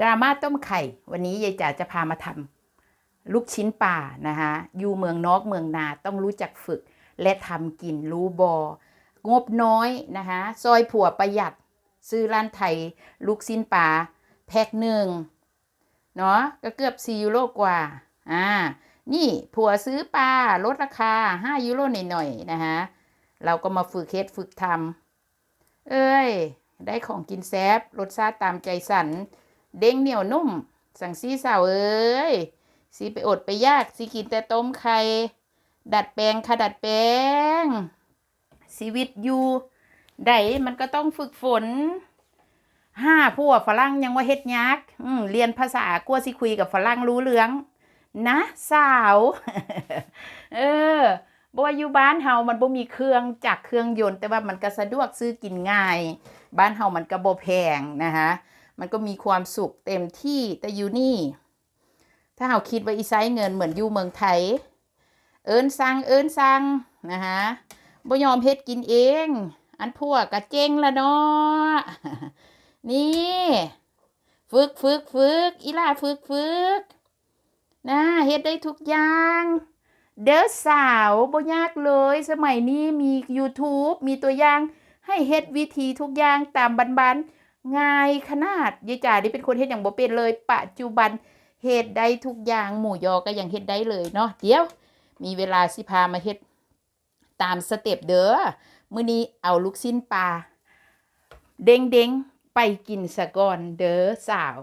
ดราม่าต้มไข่ วันนี้ยายจ๋าจะพามาทำลูกชิ้นปลานะคะอยู่เมืองนอกเมืองนาต้องรู้จักฝึก และทำกินรู้บองบน้อยนะคะซอยผัวประหยัด ซื้อร้านไทย ลูกชิ้นปลาแพ็คหนึ่งเนาะก็เกือบ4ยูโรกว่าอ่านี่ผัวซื้อปลาลดราคา5ยูโรหน่อยๆนะคะเราก็มาฝึกเฮ็ดฝึกทำเอ้ย ได้ของกินแซบรสชาติตามใจสัน เด้งเหนียวนุ่ม สั่งซีสาวเอ้ยสีไปอดไปยากสีกินแต่ต้มไข่ดัดแปลงค่ะดัดแปลงชีวิตอยู่ได้มันก็ต้องฝึกฝนห้าพวกฝรั่งยังว่าเฮ็ดยากอืมเรียนภาษากลัวสิคุยกับฝรั่งรู้เรื่อง นะสาว เออบ่ว่าอยู่บ้านเฮามันบ่มีเครื่องจักรเครื่องยนต์ แต่ว่ามันก็สะดวกซื้อกินง่าย บ้านเฮามันก็บ่แพงนะคะ มันก็มีความสุขเต็มที่แต่อยู่นี่ ถ้าเราคิดว่าอีไซเงินเหมือนอยู่เมืองไทย เอิ้นสั่งเอิ้นสั่งนะคะบ่ยอมเฮ็ดกินเอง อันพวกกะเจงละเนาะนี่ฝึกฝึกฝึกอีล่าฝึกฝึกนะเฮ็ดได้ทุกอย่าง เด้อสาวบ่ยากเลย สมัยนี้มี YouTube มีตัวอย่างให้เฮ็ดวิธีทุกอย่างตามบันๆ ง่ายขนาดยายจ๋านี่เป็นคนเฮ็ดอย่างบ่เป็นเลยปัจจุบันเฮ็ดได้ทุกอย่างหมูยอก็ยังเฮ็ดได้เลยเนาะเดี๋ยว มีเวลาสิพามาเฮ็ดตามสเต็ปเด้อมื้อนี้เอาลูกชิ้นปลาเด้งๆไปกินสะก่อนเด้อสาว